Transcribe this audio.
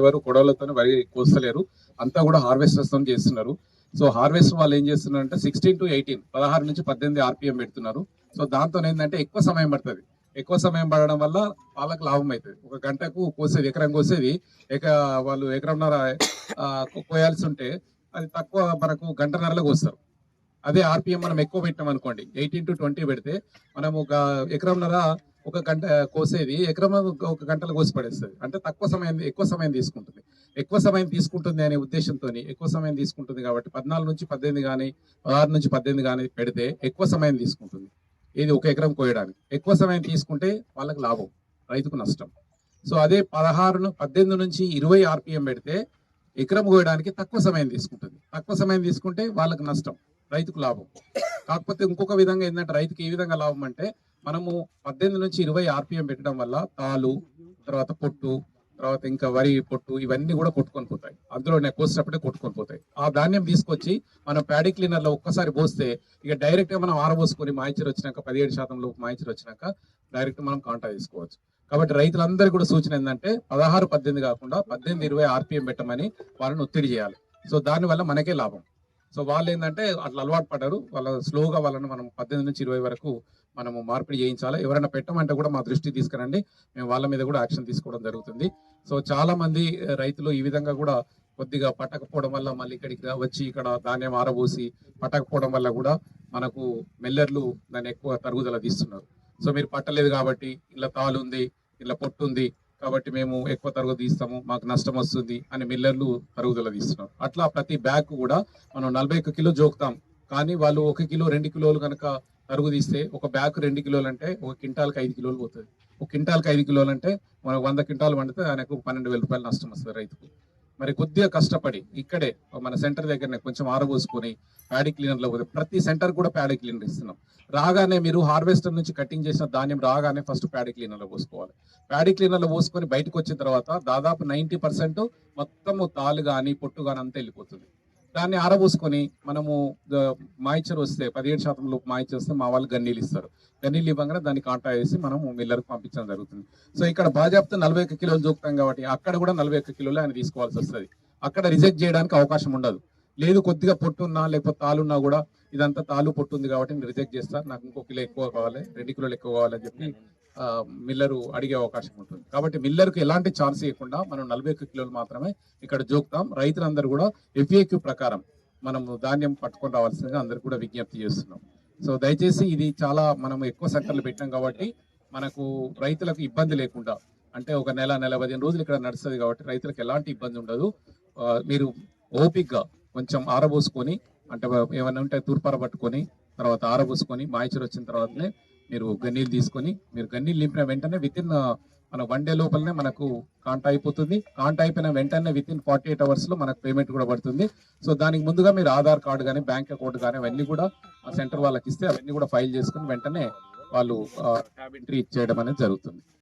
ఎవరు కొడవలతో వరి కోస్తలేరు. అంతా కూడా హార్వెస్టర్స్తో చేస్తున్నారు. సో హార్వెస్టర్ వాళ్ళు ఏం చేస్తున్నారు అంటే సిక్స్టీన్ టు ఎయిటీన్ పదహారు నుంచి పద్దెనిమిది ఆర్పిఎం పెడుతున్నారు. సో దాంతో ఏంటంటే ఎక్కువ సమయం పడుతుంది. ఎక్కువ సమయం పడడం వల్ల వాళ్ళకి లాభం అవుతుంది. ఒక గంటకు కోసేది ఎకరం కోసేది ఎక వాళ్ళు ఎకరంన్నర కోయాల్సి ఉంటే అది తక్కువ మనకు గంటన్నరలో కోస్తారు. అదే ఆర్పిఎం మనం ఎక్కువ పెట్టాం అనుకోండి ఎయిటీన్ టు ట్వంటీ పెడితే మనం ఒక ఎకరంన్నర ఒక గంట కోసేది ఎకరం ఒక గంటలో కోసి పడేస్తుంది. అంటే తక్కువ సమయం ఎక్కువ సమయం తీసుకుంటుంది. ఎక్కువ సమయం తీసుకుంటుంది అనే ఉద్దేశంతో ఎక్కువ సమయం తీసుకుంటుంది కాబట్టి పద్నాలుగు నుంచి పద్దెనిమిది కానీ పదహారు నుంచి పద్దెనిమిది కానీ పెడితే ఎక్కువ సమయం తీసుకుంటుంది. ఇది ఒక ఎకరం కోయడానికి. ఎక్కువ సమయం తీసుకుంటే వాళ్ళకి లాభం రైతుకు నష్టం. సో అదే పదహారును పద్దెనిమిది నుంచి ఇరవై ఆర్పిఎం పెడితే ఎకరం కోయడానికి తక్కువ సమయం తీసుకుంటుంది. తక్కువ సమయం తీసుకుంటే వాళ్ళకి నష్టం రైతుకు లాభం. కాకపోతే ఇంకొక విధంగా ఏంటంటే రైతుకి ఏ విధంగా లాభం అంటే మనము పద్దెనిమిది నుంచి ఇరవై ఆర్పిఎం పెట్టడం వల్ల తాలు తర్వాత పొట్టు తర్వాత ఇంకా వరి పొట్టు ఇవన్నీ కూడా కొట్టుకొని పోతాయి. అందులో నేను కోసినప్పుడే కొట్టుకొని పోతాయి. ఆ ధాన్యం తీసుకొచ్చి మనం ప్యాడీ క్లీనర్లో ఒక్కసారి పోస్తే ఇక డైరెక్ట్గా మనం ఆరబోసుకొని మాయిచర్ వచ్చినాక పదిహేడు శాతం లోపు మాయిచర్ వచ్చినాక డైరెక్ట్ మనం కాంటా తీసుకోవచ్చు. కాబట్టి రైతులందరికీ కూడా సూచన ఏంటంటే పదహారు పద్దెనిమిది కాకుండా పద్దెనిమిది ఇరవై ఆర్పిఎం పెట్టమని వాళ్ళని ఒత్తిడి చేయాలి. సో దానివల్ల మనకే లాభం. సో వాళ్ళు ఏంటంటే అట్లా అలవాటు పడ్డారు. వాళ్ళ స్లోగా వాళ్ళని మనం పద్దెనిమిది నుంచి ఇరవై వరకు మనము మార్పిడి చేయించాలా? ఎవరైనా పెట్టమంటే కూడా మా దృష్టి తీసుకురండి. మేము వాళ్ళ మీద కూడా యాక్షన్ తీసుకోవడం జరుగుతుంది. సో చాలా మంది రైతులు ఈ విధంగా కూడా కొద్దిగా పట్టకపోవడం వల్ల మళ్ళీ ఇక్కడికి వచ్చి ఇక్కడ ధాన్యం ఆరబోసి పట్టకపోవడం వల్ల కూడా మనకు మెల్లర్లు దాన్ని ఎక్కువ తరుగుదల తీస్తున్నారు. సో మీరు పట్టలేదు కాబట్టి ఇలా తాలు ఉంది ఇలా పొట్టు ఉంది కాబట్టి మేము ఎక్కువ తరుగుదల తీస్తాము మాకు నష్టం వస్తుంది అని మిల్లర్లు తరుగుదల తీస్తున్నారు. అట్లా ప్రతి బ్యాగ్ కూడా మనం నలభై కిలో జోకుతాం. కానీ వాళ్ళు ఒక కిలో రెండు కిలోలు కనుక అరుగు తీస్తే ఒక బ్యాగ్ రెండు కిలోలు అంటే ఒక క్వింటాల్కి ఐదు కిలోలు పోతుంది. ఒక క్వింటాల్కి ఐదు కిలోలు అంటే మనకు వంద క్వింటాలు పండితే ఆయనకు పన్నెండు వేల రూపాయలు నష్టం వస్తుంది రైతుకు. మరి కొద్దిగా కష్టపడి ఇక్కడే మన సెంటర్ దగ్గరనే కొంచెం ఆరబోసుకొని ప్యాడీ క్లీనర్లో పోతే ప్రతి సెంటర్ కూడా ప్యాడీ క్లీనర్ ఇస్తున్నాం. రాగానే మీరు హార్వెస్టర్ నుంచి కటింగ్ చేసిన ధాన్యం రాగానే ఫస్ట్ ప్యాడీ క్లీనర్లో పోసుకోవాలి. ప్యాడీ క్లీనర్లో పోసుకొని బయటకు వచ్చిన తర్వాత దాదాపు నైంటీ పర్సెంట్ మొత్తము తాలు కానీ పొట్టు కానీ అంతా వెళ్ళిపోతుంది. దాన్ని ఆరబోసుకొని మనము మాయిచర్ వస్తే పదిహేడు శాతం లోపు మాయిచర్ వస్తే మా వాళ్ళు గన్నీలు ఇస్తారు. గన్నీలు ఇవ్వగానే దాన్ని కాంటా వేసి మనము మిల్లర్కి పంపించడం జరుగుతుంది. సో ఇక్కడ బాజాప్తో నలభై ఒక్క కిలోలు చూపుతాం కాబట్టి అక్కడ కూడా నలభై ఒక్క కిలోలు ఆయన తీసుకోవాల్సి వస్తుంది. అక్కడ రిజెక్ట్ చేయడానికి అవకాశం ఉండదు. లేదు కొద్దిగా పొట్టున్నా లేకపోతే తాలున్నా కూడా ఇదంతా తాలు పొట్టు ఉంది కాబట్టి నేను రిజెక్ట్ చేస్తాను నాకు ఇంకో కిలో ఎక్కువ కావాలి రెండు కిలోలు ఎక్కువ కావాలని చెప్పి మిల్లరు అడిగే అవకాశం ఉంటుంది. కాబట్టి మిల్లర్కు ఎలాంటి ఛాన్స్ ఇవ్వకుండా మనం నలభై ఒక్క కిలోలు మాత్రమే ఇక్కడ జోకుతాం. రైతులందరూ కూడా ఎఫ్ఏక్యూ ప్రకారం మనము ధాన్యం పట్టుకొని రావాల్సిందిగా అందరికి కూడా విజ్ఞప్తి చేస్తున్నాం. సో దయచేసి ఇది చాలా మనం ఎక్కువ సెంటర్లు పెట్టాం కాబట్టి మనకు రైతులకు ఇబ్బంది లేకుండా అంటే ఒక నెల నెల పదిహేను రోజులు ఇక్కడ నడుస్తుంది కాబట్టి రైతులకు ఎలాంటి ఇబ్బంది ఉండదు. మీరు ఓపిక్గా కొంచెం ఆరబోసుకొని అంటే ఏమైనా ఉంటే తూర్పార పట్టుకొని తర్వాత ఆరబోసుకొని మాయచూరు వచ్చిన తర్వాతనే మీరు గన్నీలు తీసుకొని మీరు గన్నీలు నింపిన వెంటనే విత్ ఇన్ మన వన్ డే లోపలనే మనకు కాంట అయిపోతుంది. కాంట అయిపోయిన వెంటనే విత్ ఇన్ ఫార్టీ ఎయిట్ అవర్స్లో మనకు పేమెంట్ కూడా పడుతుంది. సో దానికి ముందుగా మీరు ఆధార్ కార్డు కానీ బ్యాంక్ అకౌంట్ కానీ అవన్నీ కూడా ఆ సెంటర్ వాళ్ళకి ఇస్తే అవన్నీ కూడా ఫైల్ చేసుకుని వెంటనే వాళ్ళు ట్యాబ్ ఎంట్రీ చేయడం అనేది జరుగుతుంది.